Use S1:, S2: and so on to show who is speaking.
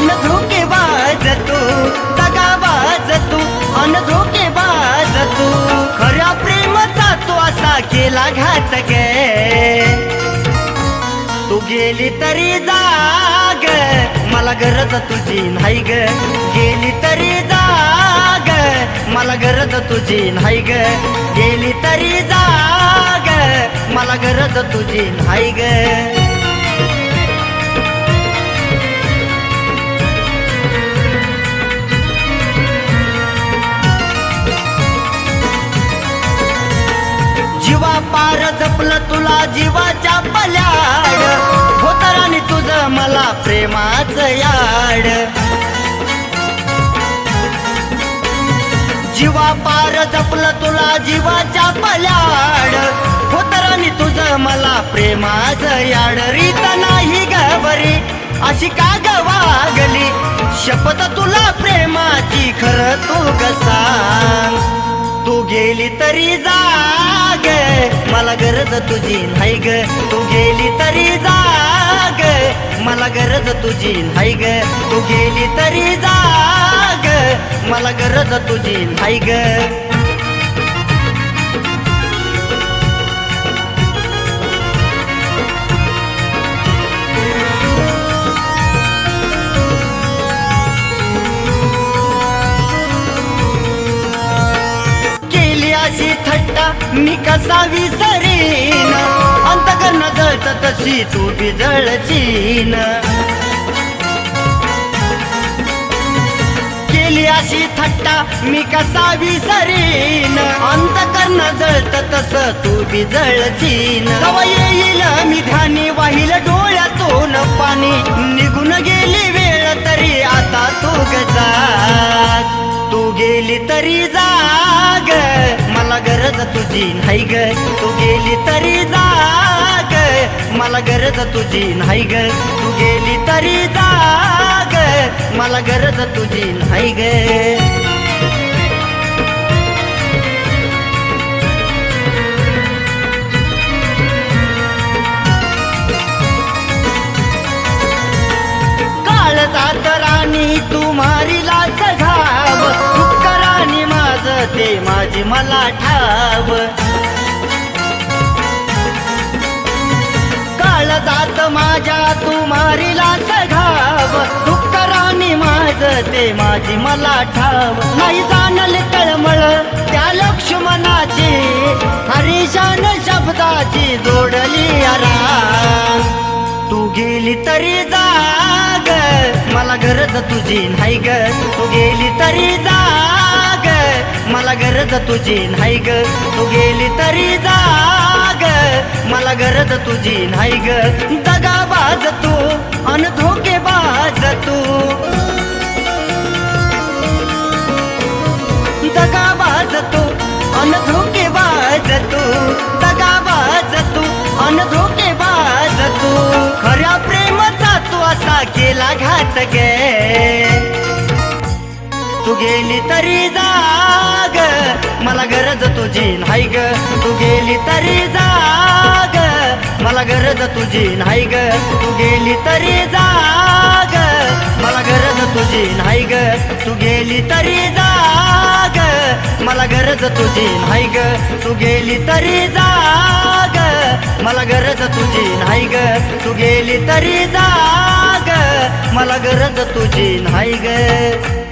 S1: अन धोके बाज तू दगाबाज तू अन धोके बाज तू. खऱ्या प्रेमाचा तो असा केला घात गे तू गेली तरी जाग मला गरज तुझी नाही ग. गेली तरी जाग मला गरज तुझी नाही ग. गेली तरी जाग मला गरज तुझी नाही ग. पार जपलं तुला जीवाच्या पल्याड. होतराने तुझं मला प्रेमाचं याड. जीवा पार जपलं तुला जीवाच्या पल्याड. होतराने तुझं मला प्रेमाच याड. रीत नाही गबरी अशी का ग वागली? शपथ तुला प्रेमाची खरं तू कसा तू गेली तरी जाग. मला गरज तुझी नाही ग. तू गेली तरी जाग. मला गरज तुझी नाही ग. तू गेली तरी जाग. मला गरज तुझी नाही ग. केली अशी थट्टा मी कसा विसरीन? अंतकरण जळत तशी तू बी जळचीन केली अशी थट्टा मी कसा विसरीन? अंतकरण जळत तस तू बी जळचीन कवा येईल मी ध्यानी वाहिल डोळ्यातून पाणी. निघून गेली वेळ तरी आता तू गजा तू गेली तरी जा तुझी नाही ग तू गेली तरी जाग. मला गरज तुझी नाही ग तू गेली तरी जाग. मला गरज तुझी नाही ग. मला ठाव. काळ जात माझ्या तू मारीला सघाव उपकरानी माझ ते माझी मला ठाव. नाही जाणले तळमळ त्या लक्ष्मणाची. हरिशान शब्दाची जोडली आराम तू गेली तरी जाग. मला गरज तुझी नाही ग. तू गेली तरी जाग. मला गरज तुझी नाही ग. तू गेली तरी जाग. मला गरज तुझी नाही ग. दगाबाज तू अन धोकेबाज तू. दगाबाज तू अन धोकेबाज तू. दगाबाज तू अन धोकेबाज तू. खऱ्या प्रेमाचा तू असा केला घात गे तू गेली तरी जाग. मला गरज तुझी नाही ग. तू गेली तरी जाग. मला गरज तुझी नाही ग. तू गेली तरी जाग. मला गरज तुझी नाही ग. तू गेली तरी जाग. मला गरज तुझी नाही ग. तू गेली तरी जाग. मला गरज तुझी नाही ग. तू गेली तरी जाग. मला गरज तुझी नाही ग.